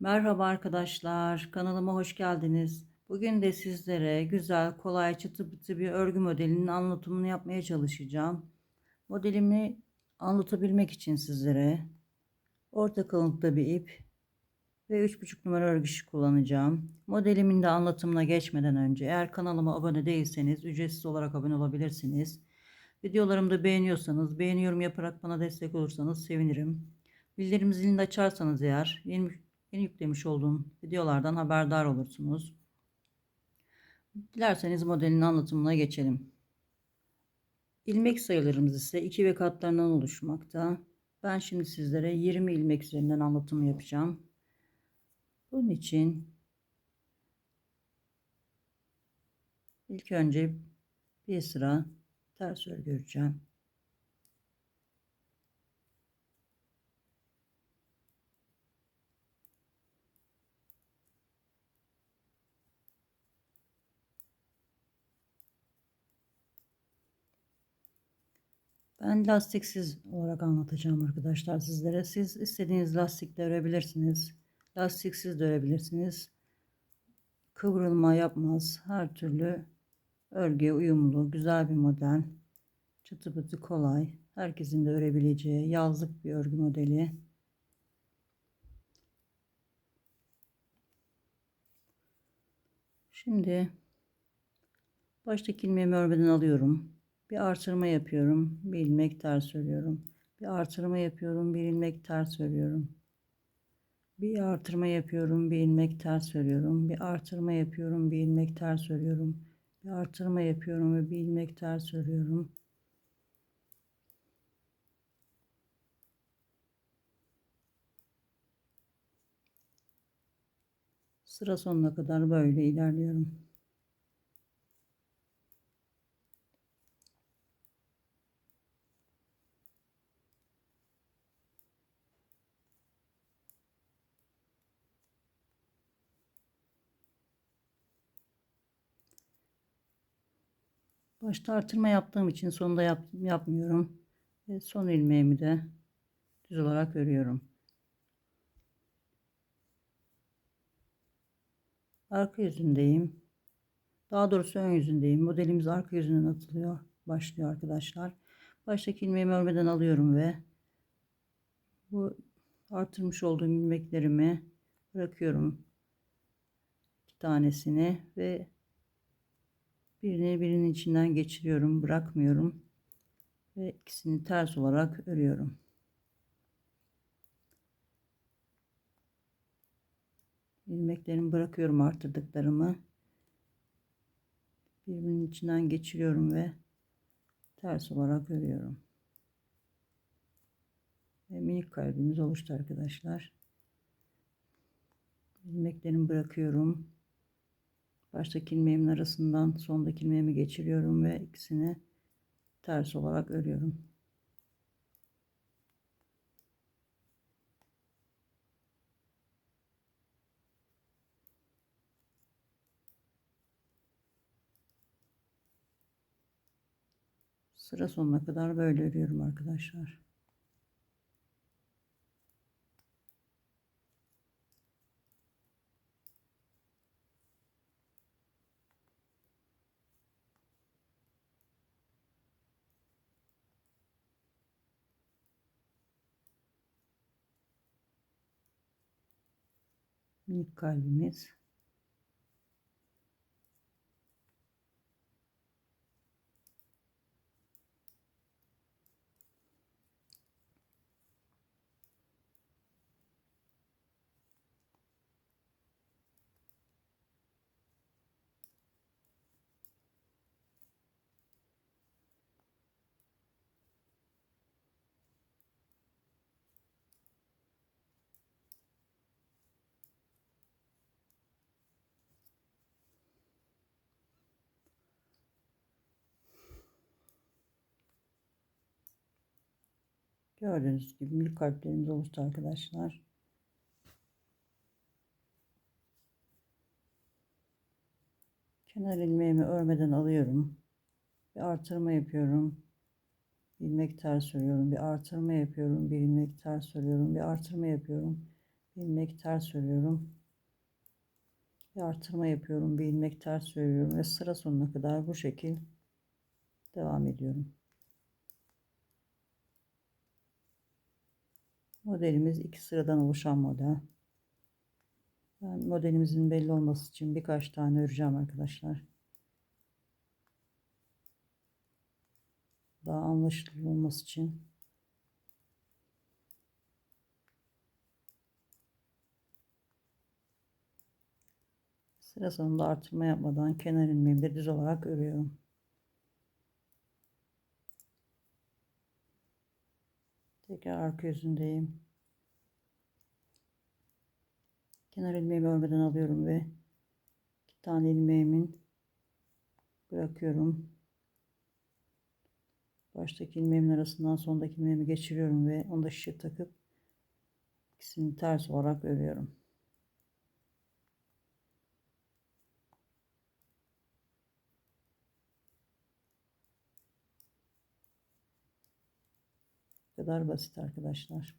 Merhaba arkadaşlar, kanalıma hoş geldiniz. Bugün de sizlere güzel, kolay, çıtı pıtı bir örgü modelinin anlatımını yapmaya çalışacağım. Modelimi anlatabilmek için sizlere orta kalınlıkta bir ip ve 3,5 numara örgü işi kullanacağım. Modelimin de anlatımına geçmeden önce eğer kanalıma abone değilseniz ücretsiz olarak abone olabilirsiniz. Videolarımı da beğeniyorsanız beğeni yorum yaparak bana destek olursanız sevinirim. Bildirim zilini açarsanız eğer yeni Yeni yüklemiş olduğum videolardan haberdar olursunuz. Dilerseniz modelin anlatımına geçelim. İlmek sayılarımız ise 2 ve katlarından oluşmakta. Ben şimdi sizlere 20 ilmek üzerinden anlatım yapacağım. Bunun için ilk önce bir sıra ters örgü öreceğim. Ben lastiksiz olarak anlatacağım arkadaşlar sizlere. Siz istediğiniz lastikle örebilirsiniz. Lastiksiz de örebilirsiniz. Kıvrılma yapmaz. Her türlü örgüye uyumlu, güzel bir model. Çıtı pıtı kolay. Herkesin de örebileceği yazlık bir örgü modeli. Şimdi baştaki ilmeğimi örmeden alıyorum. Bir artırma yapıyorum. Bir ilmek ters örüyorum. Bir artırma yapıyorum. Bir ilmek ters örüyorum. Bir artırma yapıyorum. Bir ilmek ters örüyorum. Bir artırma yapıyorum. Bir ilmek ters. Bir artırma yapıyorum ve bir ilmek ters örüyorum. Sıra sonuna kadar böyle ilerliyorum. Başta artırma yaptığım için sonunda yap, yapmıyorum. Ve son ilmeğimi de düz olarak örüyorum. Arka yüzündeyim. Daha doğrusu ön yüzündeyim. Modelimiz arka yüzünden atılıyor. Başlıyor arkadaşlar. Baştaki ilmeğimi örmeden alıyorum ve bu artırmış olduğum ilmeklerimi bırakıyorum. iki tanesini ve Birini birinin içinden geçiriyorum, bırakmıyorum ve ikisini ters olarak örüyorum. ilmeklerimi bırakıyorum arttırdıklarımı. Birbirinin içinden geçiriyorum ve ters olarak örüyorum. Ve minik kalbimiz oluştu arkadaşlar. ilmeklerimi bırakıyorum. Baştaki ilmeğimin arasından sondaki ilmeğimi geçiriyorum ve ikisini ters olarak örüyorum. Sıra sonuna kadar böyle örüyorum arkadaşlar. Minik kalbimiz. Gördüğünüz gibi minik kalplerimiz oluştu arkadaşlar. Kenar ilmeğimi örmeden alıyorum. Bir artırma yapıyorum. ilmek ters örüyorum. Bir artırma yapıyorum. Bir ilmek ters örüyorum. Bir artırma yapıyorum. Bir ilmek ters örüyorum. Bir artırma yapıyorum. Bir ilmek ters örüyorum ve sıra sonuna kadar bu şekil devam ediyorum. Modelimiz iki sıradan oluşan model. Ben modelimizin belli olması için birkaç tane öreceğim arkadaşlar. Daha anlaşılır olması için. Sıra sonunda artırma yapmadan kenar ilmeğimi düz olarak örüyorum. Tekrar arka yüzündeyim. Kenar ilmeğimi örmeden alıyorum ve iki tane ilmeğimin bırakıyorum. Baştaki ilmeğimin arasından sondaki ilmeğimi geçiriyorum ve onu da şişe takıp ikisini ters olarak örüyorum. Bu kadar basit arkadaşlar.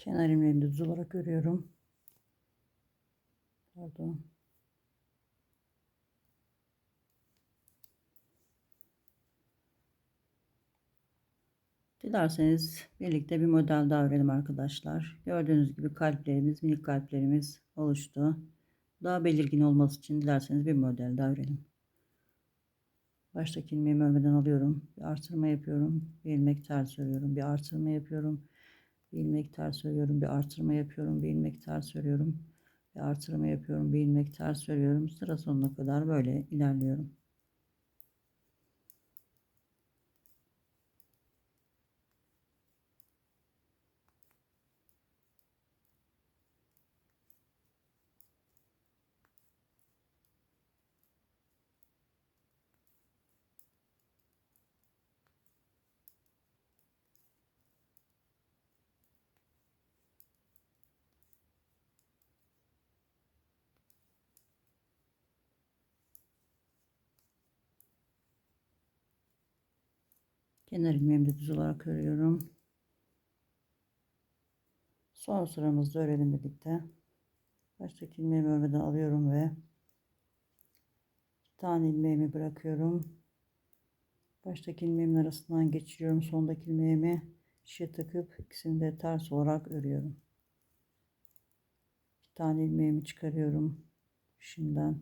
Kenar ilmeğimi düz olarak örüyorum. Pardon. Dilerseniz birlikte bir model daha örelim arkadaşlar. Gördüğünüz gibi kalplerimiz, minik kalplerimiz oluştu. Daha belirgin olması için dilerseniz bir model daha örelim. Baştaki ilmeğimi örmeden alıyorum. Bir artırma yapıyorum. Bir ilmek ters örüyorum. Bir artırma yapıyorum. Bir ilmek ters örüyorum. Bir artırma yapıyorum. Bir ilmek ters örüyorum. Bir artırma yapıyorum. Bir ilmek ters örüyorum. Sıra sonuna kadar böyle ilerliyorum. Kenar ilmeğimi de düz olarak örüyorum. Son sıramızda örelim birlikte. Baştaki ilmeğimi örmeden alıyorum ve iki tane ilmeğimi bırakıyorum. Baştaki ilmeğimin arasından geçiriyorum. Sondaki ilmeğimi şişe takıp ikisini de ters olarak örüyorum. İki tane ilmeğimi çıkarıyorum. Şimdiden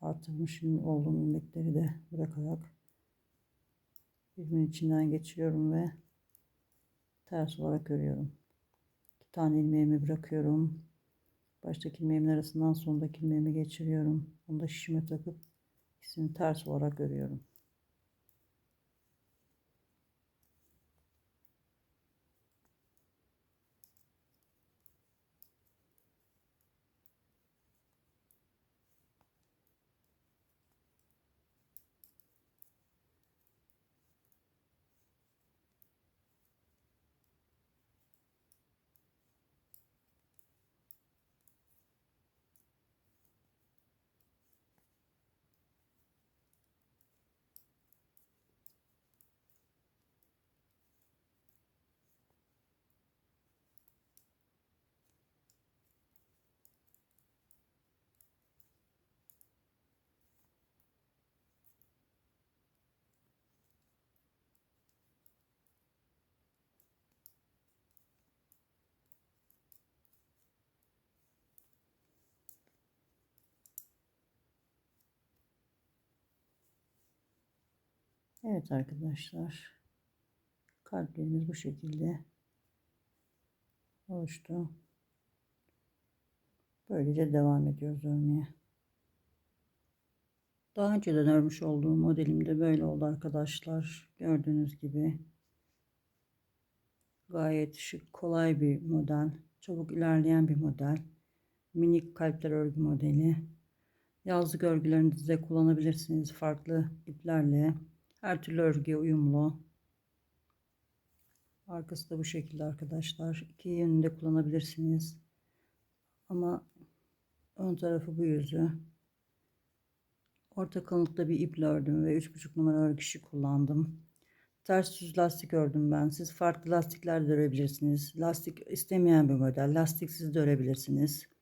artırmışım olduğum ilmekleri de bırakarak birbirinin içinden geçiriyorum ve ters olarak örüyorum. İki tane ilmeğimi bırakıyorum. Baştaki ilmeğimin arasından sondaki ilmeğimi geçiriyorum. Onu da şişime takıp ikisini ters olarak örüyorum. Evet arkadaşlar. Kalplerimiz bu şekilde oluştu. Böylece devam ediyoruz örmeye. Daha önceden örmüş olduğum modelimde böyle oldu arkadaşlar. Gördüğünüz gibi. Gayet şık, kolay bir model. Çabuk ilerleyen bir model. Minik kalpler örgü modeli. Yazlık örgülerinizde kullanabilirsiniz. Farklı iplerle. Her türlü örgüye uyumlu. Arkası da bu şekilde arkadaşlar. İki yönünde kullanabilirsiniz. Ama ön tarafı bu yüzü. Orta kalınlıkta bir iple ördüm ve 3,5 numara örgü işi kullandım. Ters düz lastik ördüm ben. Siz farklı lastikler de örebilirsiniz. Lastik istemeyen bir model. Lastiksiz de örebilirsiniz.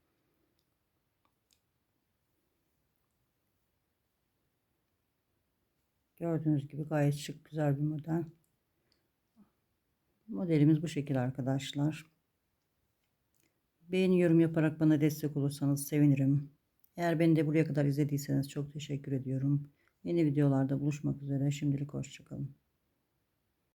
Gördüğünüz gibi gayet şık güzel bir model. Modelimiz bu şekilde arkadaşlar. Beğeni yorum yaparak bana destek olursanız sevinirim. Eğer beni de buraya kadar izlediyseniz çok teşekkür ediyorum. Yeni videolarda buluşmak üzere. Şimdilik hoşçakalın.